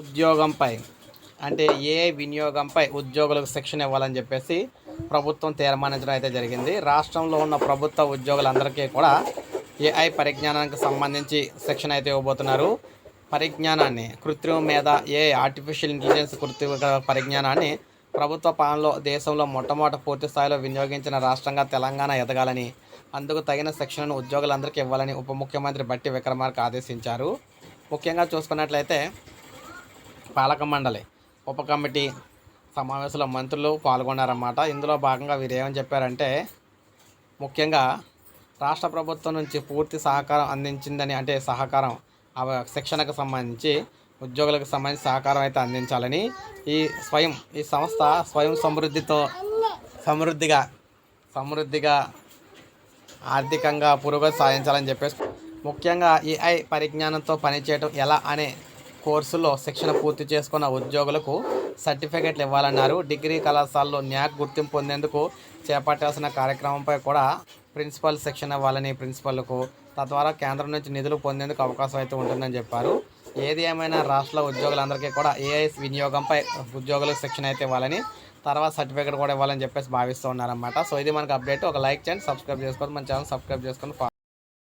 ఉద్యోగంపై అంటే ఏఐ వినియోగంపై ఉద్యోగులకు శిక్షణ ఇవ్వాలని చెప్పేసి ప్రభుత్వం తీర్మానించడం అయితే జరిగింది. రాష్ట్రంలో ఉన్న ప్రభుత్వ ఉద్యోగులందరికీ కూడా ఏఐ పరిజ్ఞానానికి సంబంధించి శిక్షణ అయితే ఇవ్వబోతున్నారు. పరిజ్ఞానాన్ని కృత్రిమ మీద ఏ ఆర్టిఫిషియల్ ఇంటెలిజెన్స్ కృత్రిమ పరిజ్ఞానాన్ని ప్రభుత్వ పాలనలో దేశంలో మొట్టమొదట పూర్తి స్థాయిలో వినియోగించిన రాష్ట్రంగా తెలంగాణ ఎదగాలని అందుకు తగిన శిక్షణను ఉద్యోగులందరికీ ఇవ్వాలని ఉప ముఖ్యమంత్రి బట్టి విక్రమార్క ఆదేశించారు. ముఖ్యంగా చూసుకున్నట్లయితే పాలక మండలి ఉప కమిటీ సమావేశంలో మంత్రులు పాల్గొన్నారన్నమాట. ఇందులో భాగంగా వీరు ఏమని చెప్పారంటే ముఖ్యంగా రాష్ట్ర ప్రభుత్వం నుంచి పూర్తి సహకారం అందించిందని అంటే సహకారం ఆ శిక్షణకు సంబంధించి ఉద్యోగులకు సంబంధించి సహకారం అయితే అందించాలని ఈ స్వయం ఈ సంస్థ స్వయం సమృద్ధితో సమృద్ధిగా సమృద్ధిగా ఆర్థికంగా పురోగతి సాధించాలని చెప్పేసి ముఖ్యంగా ఏఐ పరిజ్ఞానంతో పనిచేయడం ఎలా అనే కోర్సులో శిక్షణ పూర్తి చేసుకున్న ఉద్యోగులకు సర్టిఫికెట్లు ఇవ్వాలన్నారు. డిగ్రీ కళాశాలలో న్యాక్ గుర్తింపు పొందేందుకు చేపట్టాల్సిన కార్యక్రమంపై కూడా ప్రిన్సిపల్ శిక్షణ ఇవ్వాలని ప్రిన్సిపల్కు తద్వారా కేంద్రం నుంచి నిధులు పొందేందుకు అవకాశం అయితే ఉంటుందని చెప్పారు. ఏది ఏమైనా రాష్ట్ర ఉద్యోగులందరికీ కూడా ఏఐఎస్ వినియోగంపై ఉద్యోగులకు శిక్షణ అయితే ఇవ్వాలని తర్వాత సర్టిఫికేట్ కూడా ఇవ్వాలని చెప్పేసి భావిస్తూ ఉన్నారన్నమాట. సో ఇది మనకు అప్డేట్. ఒక లైక్ చేయండి సబ్స్క్రైబ్ చేసుకోండి మన ఛానల్ సబ్స్క్రైబ్ చేసుకొని